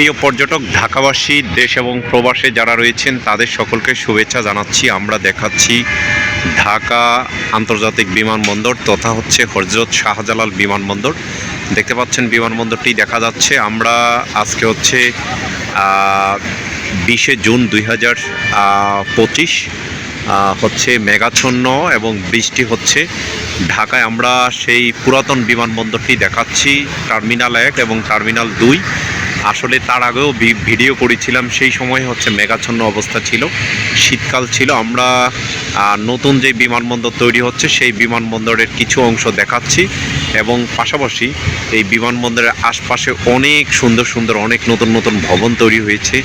প্রিয় পর্যটক, ঢাকাবাসী, দেশ এবং প্রবাসে যারা রয়েছেন, তাদের সকলকে শুভেচ্ছা জানাচ্ছি। আমরা দেখাচ্ছি ঢাকা আন্তর্জাতিক বিমানবন্দর তথা হচ্ছে হজরত শাহজালাল বিমানবন্দর। দেখতে পাচ্ছেন বিমানবন্দরটি দেখা যাচ্ছে। আমরা আজকে হচ্ছে বিশে জুন দুই হাজার পঁচিশ হচ্ছে মেঘাচ্ছন্ন এবং বৃষ্টি হচ্ছে। ঢাকায় আমরা সেই পুরাতন বিমানবন্দরটি দেখাচ্ছি, টার্মিনাল এক এবং টার্মিনাল দুই। আসলে তার আগেও ভিডিও করেছিলাম, সেই সময় হচ্ছে মেঘাচ্ছন্ন অবস্থা ছিল, শীতকাল ছিল। আমরা নতুন যে বিমানবন্দর তৈরি হচ্ছে, সেই বিমানবন্দরের কিছু অংশ দেখাচ্ছি এবং পাশাপাশি এই বিমানবন্দরের আশপাশে অনেক সুন্দর সুন্দর, অনেক নতুন নতুন ভবন তৈরি হয়েছে,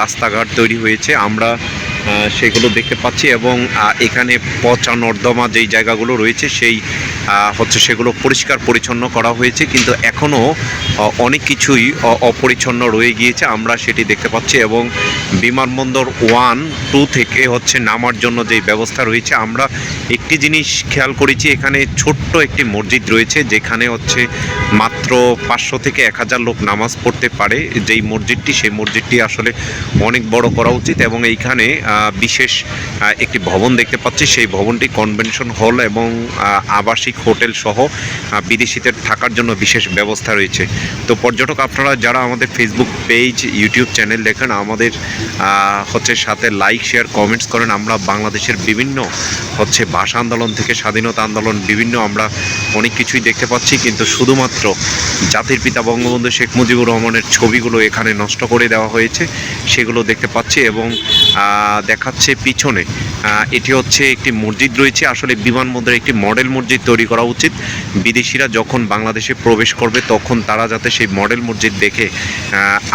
রাস্তাঘাট তৈরি হয়েছে। আমরা সেগুলো দেখতে পাচ্ছি এবং এখানে পচা নর্দমা যেই জায়গাগুলো রয়েছে সেই হচ্ছে সেগুলো পরিষ্কার পরিচ্ছন্ন করা হয়েছে, কিন্তু এখনও অনেক কিছুই অপরিচ্ছন্ন রয়ে গিয়েছে, আমরা সেটি দেখতে পাচ্ছি এবং বিমানবন্দর ওয়ান, টু থেকে হচ্ছে নামার জন্য যেই ব্যবস্থা রয়েছে, আমরা একটি জিনিস খেয়াল করেছি, এখানে ছোট্ট একটি মসজিদ রয়েছে, যেখানে হচ্ছে মাত্র পাঁচশো থেকে এক হাজার লোক নামাজ পড়তে পারে, যেই মসজিদটি, সেই মসজিদটি আসলে অনেক বড় করা উচিত এবং এইখানে বিশেষ একটি ভবন দেখতে পাচ্ছি। সেই ভবনটি কনভেনশন হল এবং আবাসিক হোটেল সহ বিদেশিদের থাকার জন্য বিশেষ ব্যবস্থা রয়েছে। তো পর্যটক আপনারা যারা আমাদের ফেসবুক পেজ ইউটিউব চ্যানেল দেখেন, আমাদের হচ্ছে সাথে লাইক শেয়ার কমেন্টস করেন। আমরা বাংলাদেশের বিভিন্ন, হচ্ছে ভাষা আন্দোলন থেকে স্বাধীনতা আন্দোলন, বিভিন্ন আমরা অনেক কিছুই দেখতে পাচ্ছি। কিন্তু শুধুমাত্র জাতির পিতা বঙ্গবন্ধু শেখ মুজিবুর রহমানের ছবিগুলো এখানে নষ্ট করে দেওয়া হয়েছে, সেগুলো দেখতে পাচ্ছি এবং দেখাচ্ছে পিছনে। এটি হচ্ছে একটি মসজিদ রয়েছে। আসলে বিমানবন্দরে একটি মডেল মসজিদ তৈরি করা উচিত। বিদেশিরা যখন বাংলাদেশে প্রবেশ করবে, তখন তারা যাতে সেই মডেল মসজিদ দেখে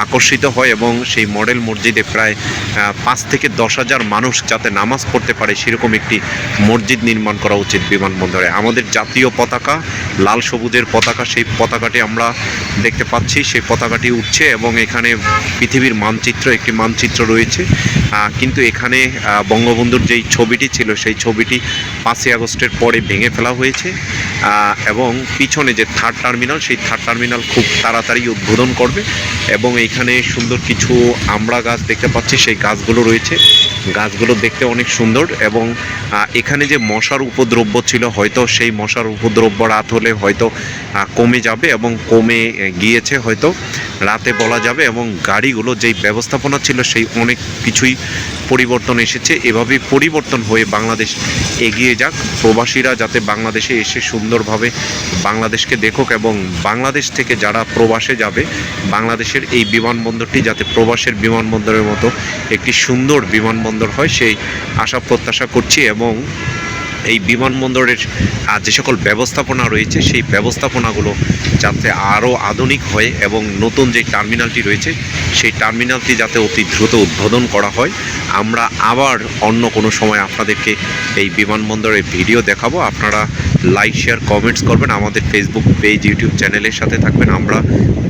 আকর্ষিত হয় এবং সেই মডেল মসজিদে প্রায় পাঁচ থেকে দশ হাজার মানুষ যাতে নামাজ পড়তে পারে, সেরকম একটি মসজিদ নির্মাণ করা উচিত বিমানবন্দরে। আমাদের জাতীয় পতাকা, লাল সবুজের পতাকা, সেই পতাকাটি আমরা দেখতে পাচ্ছি। সেই পতাকাটি উঠছে এবং এখানে পৃথিবীর মানচিত্র, একটি মানচিত্র রয়েছে। কিন্তু এখানে আহ, বঙ্গবন্ধুর যেই ছবিটি ছিল সেই ছবিটি পাঁচই আগস্টের পরে ভেঙে ফেলা হয়েছে। এবং পিছনে যে থার্ড টার্মিনাল সেই থার্ড টার্মিনাল খুব তাড়াতাড়ি উদ্বোধন করবে এবং এখানে সুন্দর কিছু আমড়া গাছ দেখতে পাচ্ছি সেই গাছগুলো রয়েছে। গাছগুলো দেখতে অনেক সুন্দর এবং এখানে যে মশার উপদ্রব্য ছিল, হয়তো সেই মশার উপদ্রব্য রাত হলে হয়তো কমে যাবে এবং কমে গিয়েছে হয়তো। রাতে বলা যাবে এবং গাড়িগুলো যেই ব্যবস্থাপনা ছিল সেই অনেক কিছুই পরিবর্তন এসেছে। এভাবেই পরিবর্তন হয়ে বাংলাদেশ এগিয়ে যাক। প্রবাসীরা যাতে বাংলাদেশে এসে সুন্দরভাবে বাংলাদেশকে দেখুক এবং বাংলাদেশ থেকে যারা প্রবাসে যাবে, বাংলাদেশের এই বিমানবন্দরটি যাতে প্রবাসের বিমানবন্দরের মতো একটি সুন্দর বিমানবন্দর হয়, সেই আশা প্রত্যাশা করছি এবং এই বিমানবন্দরের যে সকল ব্যবস্থাপনা রয়েছে, সেই ব্যবস্থাপনাগুলো যাতে আরও আধুনিক হয় এবং নতুন যে টার্মিনালটি রয়েছে, সেই টার্মিনালটি যাতে অতি দ্রুত উদ্বোধন করা হয়। আমরা আবার অন্য কোনো সময় আপনাদেরকে এই বিমানবন্দরের ভিডিও দেখাবো। আপনারা লাইক শেয়ার কমেন্টস করবেন। আমাদের ফেসবুক পেজ ইউটিউব চ্যানেলের সাথে থাকবেন। আমরা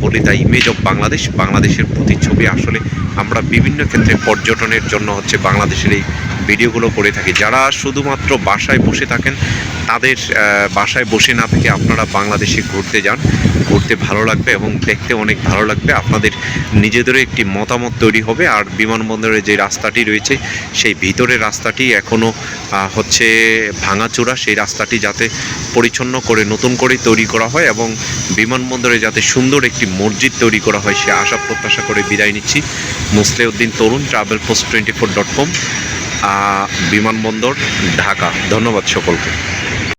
বলি দ্য ইমেজ অফ বাংলাদেশ বাংলাদেশের প্রতিচ্ছবি আসলে আমরা বিভিন্ন ক্ষেত্রে পর্যটনের জন্য হচ্ছে বাংলাদেশের এই ভিডিওগুলো করে থাকি। যারা শুধুমাত্র বাসায় বসে থাকেন, তাদের বাসায় বসে না থেকে আপনারা বাংলাদেশে ঘুরতে যান। ঘুরতে ভালো লাগবে এবং দেখতে অনেক ভালো লাগবে। আপনাদের নিজেদেরও একটি মতামত তৈরি হবে। আর বিমানবন্দরের যে রাস্তাটি রয়েছে, সেই ভিতরের রাস্তাটি এখনও হচ্ছে ভাঙাচোরা। সেই রাস্তাটি যাতে পরিচ্ছন্ন করে, নতুন করে তৈরি করা হয় এবং বিমানবন্দরে যাতে সুন্দর একটি মসজিদ তৈরি করা হয়, সে আশা প্রত্যাশা করে বিদায় নিচ্ছি। Musleuddin Tarun travel post twenty four dot com বিমানবন্দর ঢাকা। ধন্যবাদ সকলকে।